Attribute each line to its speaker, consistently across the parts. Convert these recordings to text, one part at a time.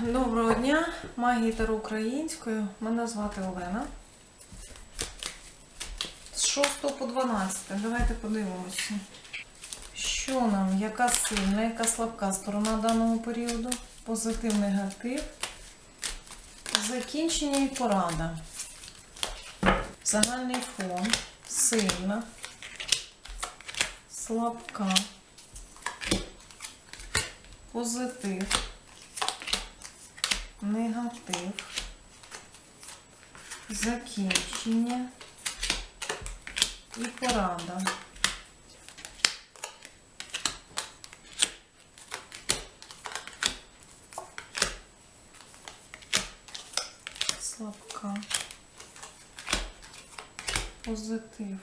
Speaker 1: Доброго дня, магії Таро українською. Мене звати Олена. З 6 по 12. Давайте подивимося. Що нам, яка сильна, яка слабка сторона даного періоду? Позитив, негатив. Закінчення і порада. Загальний фон. Сильна. Слабка. Позитив негатив, закінчення і порада. Слабка. Позитив.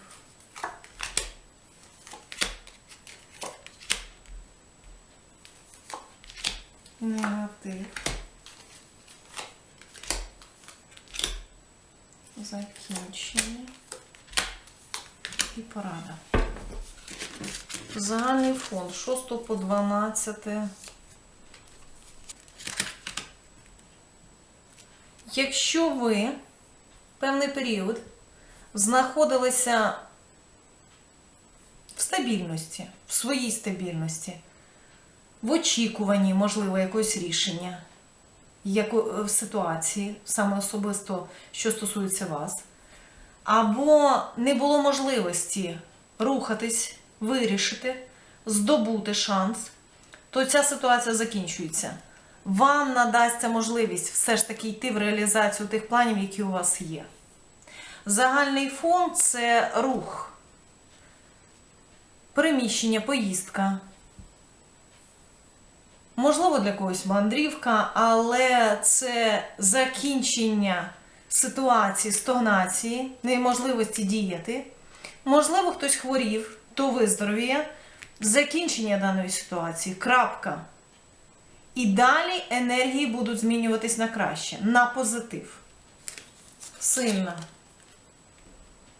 Speaker 1: Негатив. Закінчення і порада. Загальний фонд 6 по 12. Якщо ви певний період знаходилися в стабільності, в своїй стабільності, в очікуванні, можливо, якогось рішення, як в ситуації, саме особисто, що стосується вас, або не було можливості рухатись, вирішити, здобути шанс, то ця ситуація закінчується. Вам надасться можливість все ж таки йти в реалізацію тих планів, які у вас є. Загальний фон це рух, переміщення, поїздка. Можливо, для когось мандрівка, але це закінчення ситуації, стогнації, неможливості діяти. Можливо, хтось хворів, то виздоровіє, закінчення даної ситуації, крапка. І далі енергії будуть змінюватись на краще, на позитив. Сильна.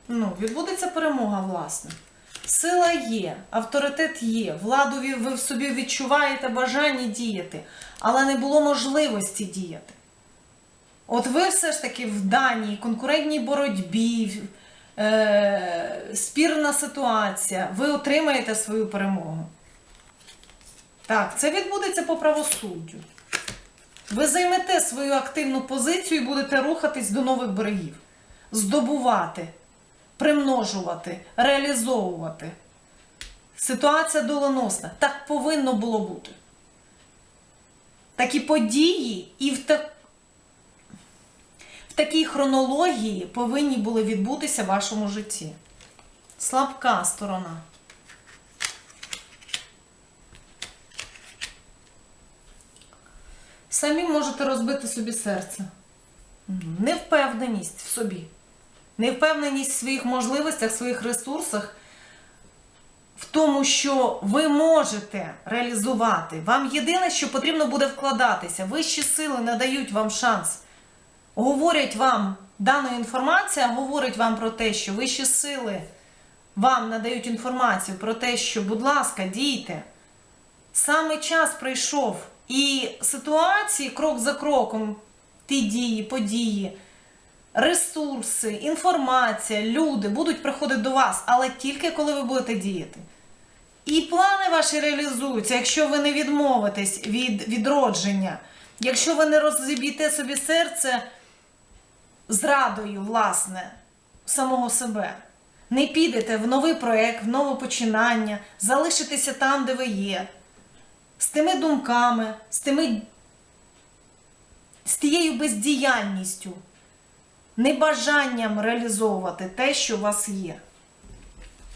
Speaker 1: Ну, відбудеться перемога, власне. Сила є, авторитет є, владу ви в собі відчуваєте бажання діяти, але не було можливості діяти. От ви все ж таки в даній конкурентній боротьбі, е, спірна ситуація, ви отримаєте свою перемогу. Так, це відбудеться по правосуддю. Ви займете свою активну позицію і будете рухатись до нових берегів, здобувати примножувати, реалізовувати. Ситуація доленосна. Так повинно було бути. Такі події і в, так... в такій хронології повинні були відбутися в вашому житті. Слабка сторона. Самі можете розбити собі серце. Невпевненість в собі невпевненість в своїх можливостях, в своїх ресурсах, в тому, що ви можете реалізувати. Вам єдине, що потрібно буде вкладатися. Вищі сили надають вам шанс. Говорять вам, дана інформація говорить вам про те, що вищі сили вам надають інформацію про те, що, будь ласка, дійте. Саме час прийшов. І ситуації крок за кроком, ті дії, події ресурси, інформація, люди будуть приходити до вас, але тільки коли ви будете діяти. І плани ваші реалізуються, якщо ви не відмовитесь від відродження, якщо ви не розіб'єте собі серце зрадою, власне, самого себе. Не підете в новий проєкт, в нове починання, залишитеся там, де ви є, з тими думками, з тими, з тією бездіяльністю небажанням реалізовувати те, що у вас є.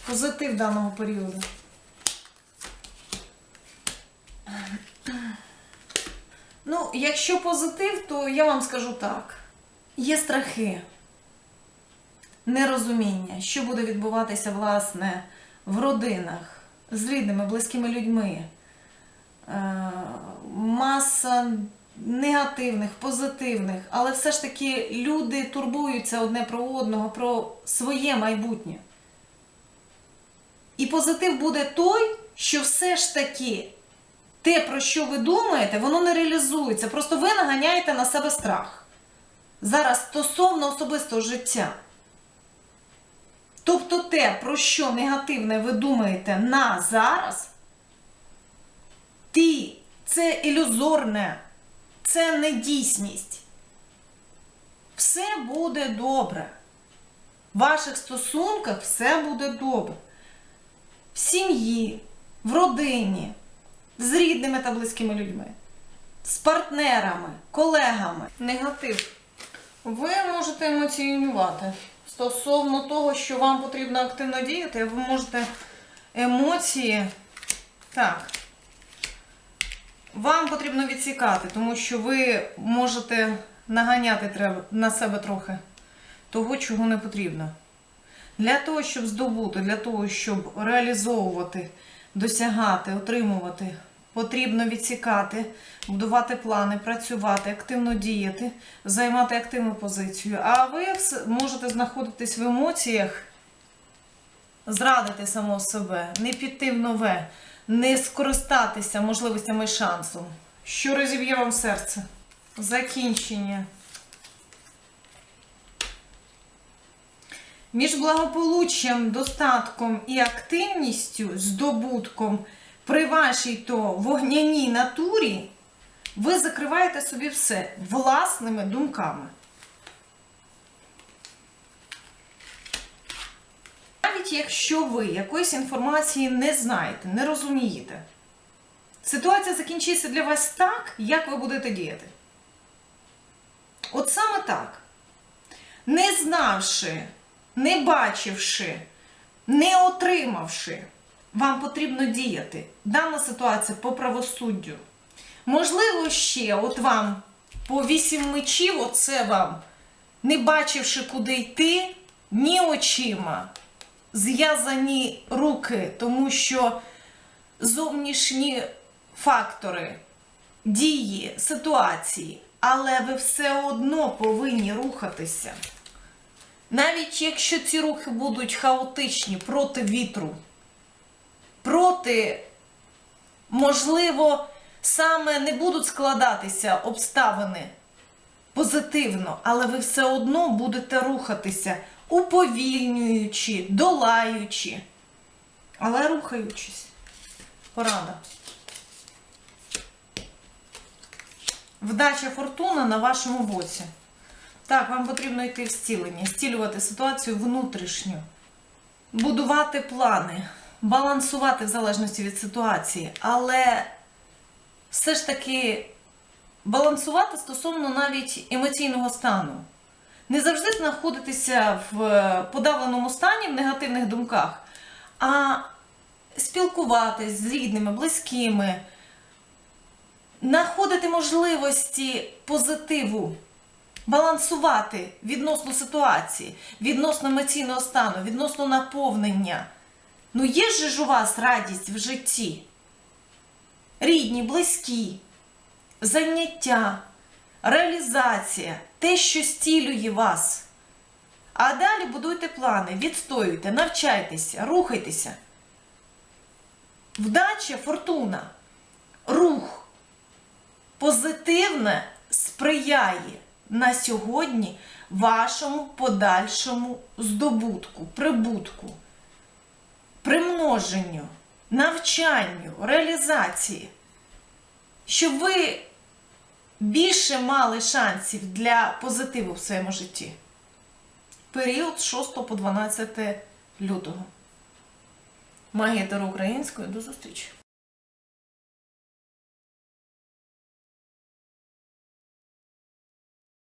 Speaker 1: Позитив даного періоду. Ну, якщо позитив, то я вам скажу так: є страхи, нерозуміння, що буде відбуватися, власне, в родинах, з рідними, близькими людьми. Е, маса негативних, позитивних, але все ж таки люди турбуються одне про одного, про своє майбутнє. І позитив буде той, що все ж таки те, про що ви думаєте, воно не реалізується. Просто ви наганяєте на себе страх. Зараз стосовно особистого життя. Тобто те, про що негативне ви думаєте на зараз, ті, це ілюзорне, це не дійсність. Все буде добре. В ваших стосунках все буде добре. В сім'ї, в родині, з рідними та близькими людьми, з партнерами, колегами. Негатив. Ви можете емоціонувати стосовно того, що вам потрібно активно діяти, ви можете емоції. Так. Вам потрібно відсікати, тому що ви можете наганяти на себе трохи того, чого не потрібно. Для того, щоб здобути, для того, щоб реалізовувати, досягати, отримувати, потрібно відсікати, будувати плани, працювати, активно діяти, займати активну позицію. А ви можете знаходитись в емоціях, зрадити самого себе, не піти в нове, не скористатися можливостями і шансом, що розіб'є вам серце. Закінчення. Між благополуччям, достатком і активністю, здобутком при вашій то вогняній натурі ви закриваєте собі все власними думками. Навіть якщо ви якоїсь інформації не знаєте, не розумієте, ситуація закінчиться для вас так, як ви будете діяти. От саме так. Не знавши, не бачивши, не отримавши, вам потрібно діяти. Дана ситуація по правосуддю. Можливо, ще от вам по вісім мечів, оце вам, не бачивши, куди йти, ні очима, зв'язані руки, тому що зовнішні фактори, дії, ситуації, але ви все одно повинні рухатися. Навіть якщо ці рухи будуть хаотичні проти вітру, проти, можливо, саме не будуть складатися обставини позитивно, але ви все одно будете рухатися, уповільнюючи, долаючи, але рухаючись. Порада. Вдача фортуна на вашому боці. Так, вам потрібно йти в зцілення, зцілювати ситуацію внутрішню, будувати плани, балансувати в залежності від ситуації, але все ж таки балансувати стосовно навіть емоційного стану. Не завжди знаходитися в подавленому стані, в негативних думках, а спілкуватись з рідними, близькими, знаходити можливості позитиву балансувати відносно ситуації, відносно емоційного стану, відносно наповнення. Ну є ж у вас радість в житті. Рідні, близькі, заняття, реалізація, те, що стілює вас. А далі будуйте плани, відстоюйте, навчайтеся, рухайтеся. Вдача, фортуна, рух позитивне сприяє на сьогодні вашому подальшому здобутку, прибутку, примноженню, навчанню, реалізації, щоб ви більше мали шансів для позитиву в своєму житті. Період з 6 по 12 лютого. Магія Тару Української. До зустрічі!